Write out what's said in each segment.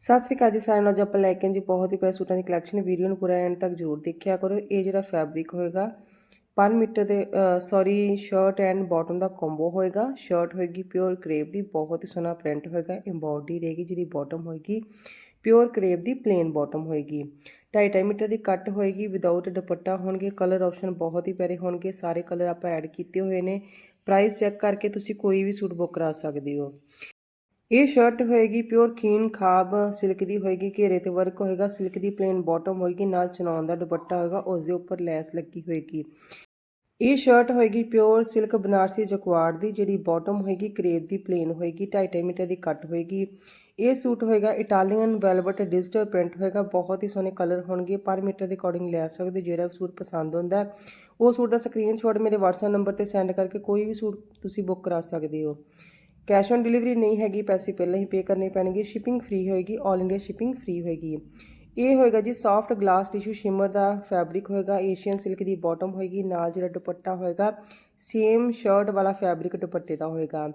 ਸਤਿ ਸ੍ਰੀ ਅਕਾਲ ਜੀ ਸਾਰਿਆਂ ਨੂੰ। ਅੱਜ ਆਪਾਂ ਲੈ ਕੇ ਆਏ ਜੀ ਬਹੁਤ ਹੀ ਪਿਆਰੇ ਸੂਟਾਂ ਦੀ ਕਲੈਕਸ਼ਨ ਵੀਡੀਓ ਨੂੰ ਪੂਰਾ ਐਂਡ ਤੱਕ ਜ਼ਰੂਰ ਦੇਖਿਆ ਕਰੋ। ਇਹ ਜਿਹੜਾ ਫੈਬਰਿਕ ਹੋਏਗਾ 5 ਮੀਟਰ ਦੇ ਸੌਰੀ ਸ਼ਰਟ ਐਂਡ ਬਾਟਮ ਦਾ ਕੰਬੋ ਹੋਏਗਾ। ਸ਼ਰਟ ਹੋਏਗੀ ਪਿਓਰ ਕਰੇਪ ਦੀ, ਬਹੁਤ ਹੀ ਸੋਹਣਾ ਪ੍ਰਿੰਟ ਹੋਏਗਾ। ਐਮਬੋਡੀ ਰਹੇਗੀ ਜਿਹਦੀ ਬਾਟਮ ਹੋਏਗੀ। ਪਿਓਰ ਕਰੇਪ ਦੀ ਪਲੇਨ ਬਾਟਮ ਹੋਏਗੀ। 2.5 ਮੀਟਰ ਦੀ ਕੱਟ ਹੋਏਗੀ। ਵਿਦਆਊਟ ਦੁਪੱਟਾ ਹੋਣਗੇ ਕਲਰ ਆਪਸ਼ਨ ਬਹੁਤ ਹੀ ਪਿਆਰੇ ਹੋਣਗੇ। ਸਾਰੇ ਕਲਰ ਆਪਾਂ ਐਡ ਕੀਤੇ ਹੋਏ ਨੇ। ਪ੍ਰਾਈਸ ਚੈੱਕ ਕਰਕੇ ਤੁਸੀਂ ਕੋਈ ਵੀ ਸੂਟ ਬੁੱਕ ਕਰਾ ਸਕਦੇ ਹੋ। ਇਹ ਸ਼ਰਟ ਹੋਏਗੀ ਪਿਓਰ ਖੀਨ ਖਾਬ ਸਿਲਕ ਦੀ ਹੋਏਗੀ, ਘੇਰੇ ਤੇ ਵਰਕ ਹੋਏਗਾ ਸਿਲਕ ਦੀ ਪਲੇਨ ਬਾਟਮ ਹੋਏਗੀ, ਨਾਲ ਚਨੌਨ ਦਾ ਦੁਪੱਟਾ ਹੋਏਗਾ ਉਸ ਦੇ ਉੱਪਰ ਲੈਸ ਲੱਗੀ ਹੋਏਗੀ। ਇਹ ਸ਼ਰਟ ਹੋਏਗੀ ਪਿਓਰ ਸਿਲਕ ਬਨਾਰਸੀ ਜਕਵਾੜ ਦੀ, ਜਿਹੜੀ ਬਾਟਮ ਹੋਏਗੀ, ਕਰੇਪ ਦੀ ਪਲੇਨ ਹੋਏਗੀ 2.5 ਮੀਟਰ ਦੀ ਕੱਟ ਹੋਏਗੀ। ਇਹ ਸੂਟ ਹੋਏਗਾ ਇਟਾਲੀਅਨ ਵੈਲਵਟ ਡਿਜੀਟਲ ਪ੍ਰਿੰਟ ਹੋਏਗਾ, ਬਹੁਤ ਹੀ ਸੋਹਣੇ ਕਲਰ ਹੋਣਗੇ, ਪਰ ਮੀਟਰ ਦੇ ਅਕੋਰਡਿੰਗ ਲੈ ਸਕਦੇ ਹੋ। ਜਿਹੜਾ ਸੂਟ ਪਸੰਦ ਹੁੰਦਾ ਉਹ ਸੂਟ ਦਾ ਸਕਰੀਨਸ਼ਾਟ ਮੇਰੇ WhatsApp ਨੰਬਰ ਤੇ ਸੈਂਡ ਕਰਕੇ ਕੋਈ ਵੀ ਸੂਟ ਤੁਸੀਂ ਬੁੱਕ ਕਰਾ ਸਕਦੇ ਹੋ। ਕੈਸ਼ ਔਨ ਡਿਲੀਵਰੀ ਨਹੀਂ ਹੈਗੀ, ਪੈਸੇ ਪਹਿਲਾਂ ਹੀ ਪੇ ਕਰਨੇ ਪੈਣਗੇ ਸ਼ਿਪਿੰਗ ਫ੍ਰੀ ਹੋਏਗੀ 올 ਇੰਡੀਆ ਸ਼ਿਪਿੰਗ ਫ੍ਰੀ ਹੋਏਗੀ। ਇਹ ਹੋਏਗਾ ਜੀ ਸੌਫਟ ਗਲਾਸ ਟਿਸ਼ੂ ਸ਼ਿਮਰ ਦਾ ਫੈਬਰਿਕ ਹੋਏਗਾ ਏਸ਼ੀਅਨ ਸਿਲਕ ਦੀ ਬਾਟਮ ਹੋਏਗੀ, ਨਾਲ ਜਿਹੜਾ ਦੁਪੱਟਾ ਹੋਏਗਾ ਸੇਮ ਸ਼ਰਟ ਵਾਲਾ ਫੈਬਰਿਕ ਦੁਪੱਟੇ ਦਾ ਹੋਏਗਾ।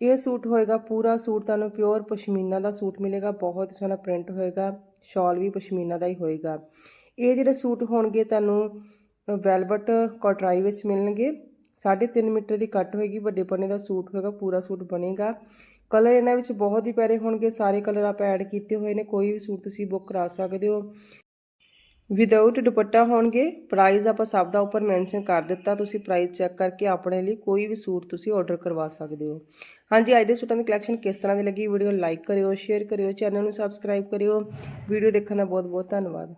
ਇਹ ਸੂਟ ਹੋਏਗਾ, ਪੂਰਾ ਸੂਟ ਤੁਹਾਨੂੰ ਪਿਓਰ ਪਸ਼ਮੀਨਾ ਦਾ ਸੂਟ ਮਿਲੇਗਾ, ਬਹੁਤ ਸੋਹਣਾ ਪ੍ਰਿੰਟ ਹੋਏਗਾ ਸ਼ਾਲ ਵੀ ਪਸ਼ਮੀਨਾ ਦਾ ਹੀ ਹੋਏਗਾ। ਇਹ ਜਿਹੜੇ ਸੂਟ ਹੋਣਗੇ, ਤੁਹਾਨੂੰ ਵੈਲਵਟ ਕੋਟਰਾਈ ਵਿੱਚ ਮਿਲਣਗੇ। 3.5 ਮੀਟਰ ਦੀ ਕੱਟ ਹੋਏਗੀ, ਵੱਡੇ ਪੰਨੇ ਦਾ ਸੂਟ ਹੋਏਗਾ, ਪੂਰਾ ਸੂਟ ਬਣੇਗਾ। ਕਲਰ ਇਹਨਾਂ ਵਿੱਚ ਬਹੁਤ ਹੀ ਪਿਆਰੇ ਹੋਣਗੇ, ਸਾਰੇ ਕਲਰ ਆਪਾਂ ਐਡ ਕੀਤੇ ਹੋਏ ਨੇ, ਕੋਈ ਵੀ ਸੂਟ ਤੁਸੀਂ ਬੁੱਕ ਕਰਾ ਸਕਦੇ ਹੋ। ਵਿਦਆਊਟ ਦੁਪੱਟਾ ਹੋਣਗੇ ਪ੍ਰਾਈਸ ਆਪਾਂ ਸਭ ਦਾ ਉੱਪਰ ਮੈਂਸ਼ਨ ਕਰ ਦਿੱਤਾ, ਤੁਸੀਂ ਪ੍ਰਾਈਸ ਚੈੱਕ ਕਰਕੇ ਆਪਣੇ ਲਈ ਕੋਈ ਵੀ ਸੂਟ ਤੁਸੀਂ ਆਰਡਰ ਕਰਵਾ ਸਕਦੇ ਹੋ। ਹਾਂਜੀ, ਅੱਜ ਦੇ ਸੂਟਾਂ ਦੀ ਕਲੈਕਸ਼ਨ ਕਿਸ ਤਰ੍ਹਾਂ ਦੀ ਲੱਗੀ, ਵੀਡੀਓ ਲਾਈਕ ਕਰਿਓ ਸ਼ੇਅਰ ਕਰਿਓ ਚੈਨਲ ਨੂੰ ਸਬਸਕ੍ਰਾਈਬ ਕਰਿਓ। ਵੀਡੀਓ ਦੇਖਣ ਦਾ ਬਹੁਤ ਬਹੁਤ ਧੰਨਵਾਦ।